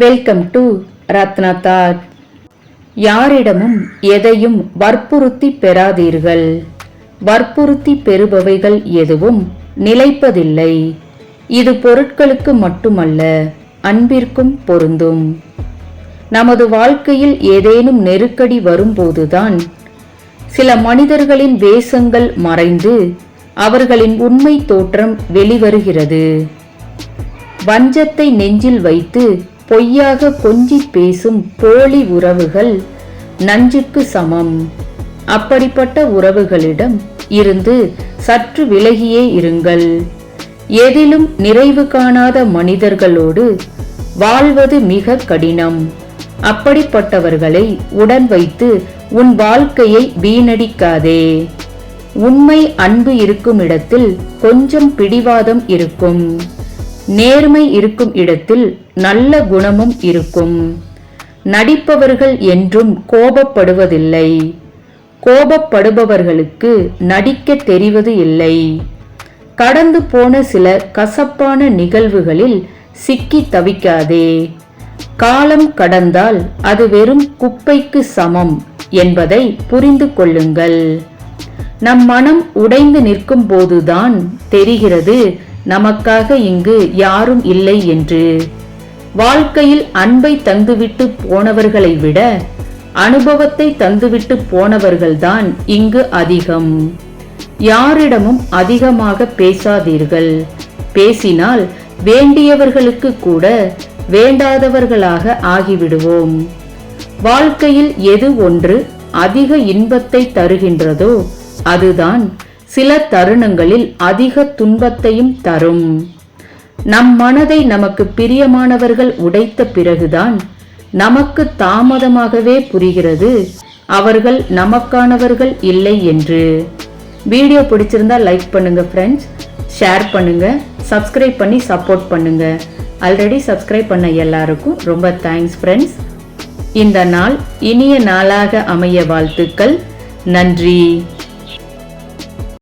Welcome to Ratna thought யாரிடமும் எதையும் வற்புறுத்தி பெறாதீர்கள். வற்புறுத்தி பெறுபவைகள் எதுவும் நிலைப்பதில்லை. இது பொருட்களுக்கு மட்டுமல்ல அன்பிற்கும் பொருந்தும். நமது வாழ்க்கையில் ஏதேனும் நெருக்கடி வரும்போதுதான் சில மனிதர்களின் வேஷங்கள் மறைந்து அவர்களின் உண்மை தோற்றம் வெளிவருகிறது. வஞ்சத்தை நெஞ்சில் வைத்து பொய்யாக கொஞ்சி பேசும் போலி உறவுகள் நஞ்சுக்கு சமம். அப்படிப்பட்ட உறவுகளிடம் இருந்து சற்று விலகியே இருங்கள். எதிலும் நிறைவு காணாத மனிதர்களோடு வாழ்வது மிக கடினம். அப்படிப்பட்டவர்களை உடன் வைத்து உன் வாழ்க்கையை வீணடிக்காதே. உண்மை அன்பு இருக்கும் இடத்தில் கொஞ்சம் பிடிவாதம் இருக்கும். நேர்மை இருக்கும் இடத்தில் நல்ல குணமும் இருக்கும். நடிப்பவர்கள் என்றும் கோபப்படுவதில்லை. கோபப்படுபவர்களுக்கு நடிக்க தெரிவது இல்லை. கடந்து போன சில கசப்பான நிகழ்வுகளில் சிக்கி தவிக்காதே. காலம் கடந்தால் அது வெறும் குப்பைக்கு சமம் என்பதை புரிந்து கொள்ளுங்கள். நம் மனம் உடைந்து நிற்கும் போதுதான் தெரிகிறது நமக்காக இங்கு யாரும் இல்லை என்று. வாழ்க்கையில் அன்பை தந்துவிட்டு போனவர்களை விட அனுபவத்தை தந்துவிட்டு போனவர்கள்தான் இங்கு அதிகம். யாரிடமும் அதிகமாக பேசாதீர்கள். பேசினால் வேண்டியவர்களுக்கு கூட வேண்டாதவர்களாக ஆகிவிடுவோம். வாழ்க்கையில் எது ஒன்று அதிக இன்பத்தை தருகின்றதோ அதுதான் சில தருணங்களில் அதிக துன்பத்தையும் தரும். நம் மனதை நமக்கு பிரியமானவர்கள் உடைத்த பிறகுதான் நமக்கு தாமதமாகவே புரிகிறது அவர்கள் நமக்கானவர்கள் இல்லை என்று. வீடியோ பிடிச்சிருந்தா லைக் பண்ணுங்க ஃப்ரெண்ட்ஸ் ஷேர் பண்ணுங்க சப்ஸ்கிரைப் பண்ணி சப்போர்ட் பண்ணுங்க. ஆல்ரெடி சப்ஸ்கிரைப் பண்ண எல்லாருக்கும் ரொம்ப தேங்க்ஸ் ஃப்ரெண்ட்ஸ் இந்த நாள் இனிய நாளாக அமைய வாழ்த்துக்கள். நன்றி.